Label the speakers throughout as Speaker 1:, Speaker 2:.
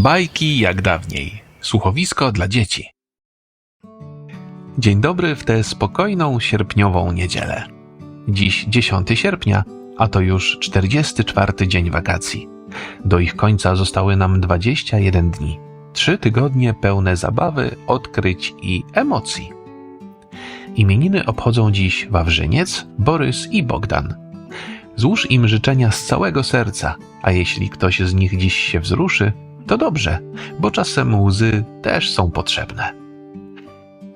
Speaker 1: Bajki jak dawniej. Słuchowisko dla dzieci. Dzień dobry w tę spokojną sierpniową niedzielę. Dziś 10 sierpnia, a to już 44 dzień wakacji. Do ich końca zostały nam 21 dni. Trzy tygodnie pełne zabawy, odkryć i emocji. Imieniny obchodzą dziś Wawrzyniec, Borys i Bogdan. Złóż im życzenia z całego serca, a jeśli ktoś z nich dziś się wzruszy, to dobrze, bo czasem łzy też są potrzebne.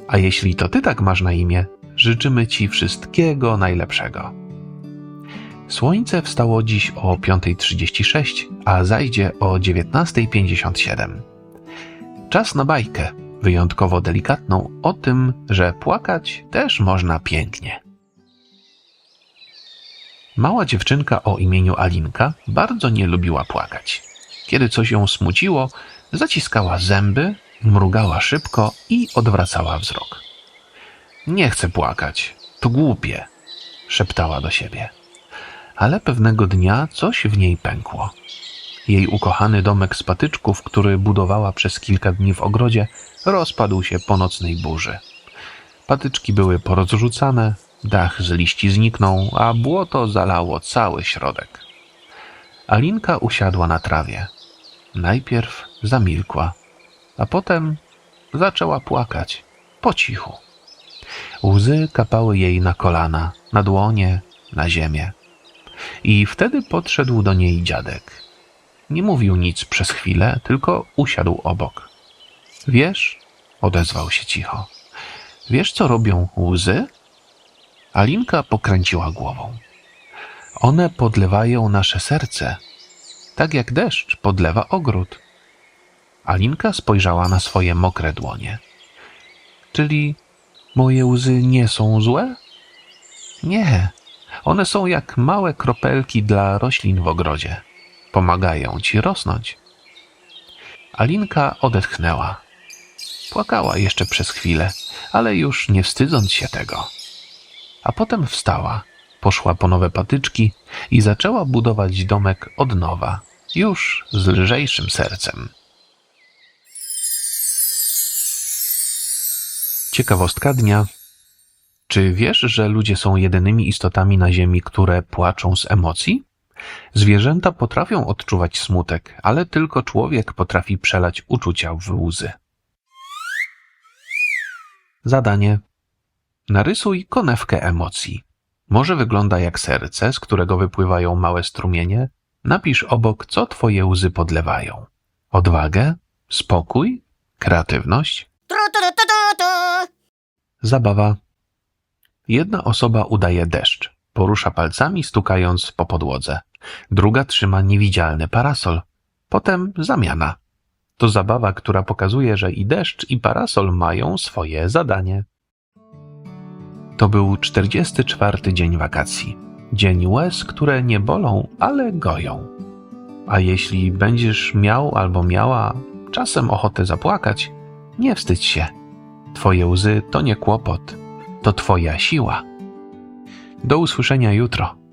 Speaker 1: A jeśli to ty tak masz na imię, życzymy ci wszystkiego najlepszego. Słońce wstało dziś o 5.36, a zajdzie o 19.57. Czas na bajkę, wyjątkowo delikatną, o tym, że płakać też można pięknie. Mała dziewczynka o imieniu Alinka bardzo nie lubiła płakać. Kiedy coś ją smuciło, zaciskała zęby, mrugała szybko i odwracała wzrok. Nie chcę płakać, to głupie, szeptała do siebie. Ale pewnego dnia coś w niej pękło. Jej ukochany domek z patyczków, który budowała przez kilka dni w ogrodzie, rozpadł się po nocnej burzy. Patyczki były porozrzucane, dach z liści zniknął, a błoto zalało cały środek. Alinka usiadła na trawie. Najpierw zamilkła, a potem zaczęła płakać po cichu. Łzy kapały jej na kolana, na dłonie, na ziemię. I wtedy podszedł do niej dziadek. Nie mówił nic przez chwilę, tylko usiadł obok. Wiesz, odezwał się cicho. Wiesz, co robią łzy? Alinka pokręciła głową. One podlewają nasze serce, tak jak deszcz podlewa ogród. Alinka spojrzała na swoje mokre dłonie. Czyli moje łzy nie są złe? Nie, one są jak małe kropelki dla roślin w ogrodzie. Pomagają ci rosnąć. Alinka odetchnęła. Płakała jeszcze przez chwilę, ale już nie wstydząc się tego. A potem wstała, poszła po nowe patyczki i zaczęła budować domek od nowa, już z lżejszym sercem. Ciekawostka dnia. Czy wiesz, że ludzie są jedynymi istotami na Ziemi, które płaczą z emocji? Zwierzęta potrafią odczuwać smutek, ale tylko człowiek potrafi przelać uczucia w łzy. Zadanie. Narysuj konewkę emocji. Może wygląda jak serce, z którego wypływają małe strumienie. Napisz obok, co twoje łzy podlewają. Odwagę, spokój, kreatywność,
Speaker 2: Tru, tu, tu, tu, tu.
Speaker 1: zabawa. Jedna osoba udaje deszcz, porusza palcami, stukając po podłodze. Druga trzyma niewidzialny parasol. Potem zamiana. To zabawa, która pokazuje, że i deszcz, i parasol mają swoje zadanie. To był 44 dzień wakacji. Dzień łez, które nie bolą, ale goją. A jeśli będziesz miał albo miała czasem ochotę zapłakać, nie wstydź się. Twoje łzy to nie kłopot, to Twoja siła. Do usłyszenia jutro.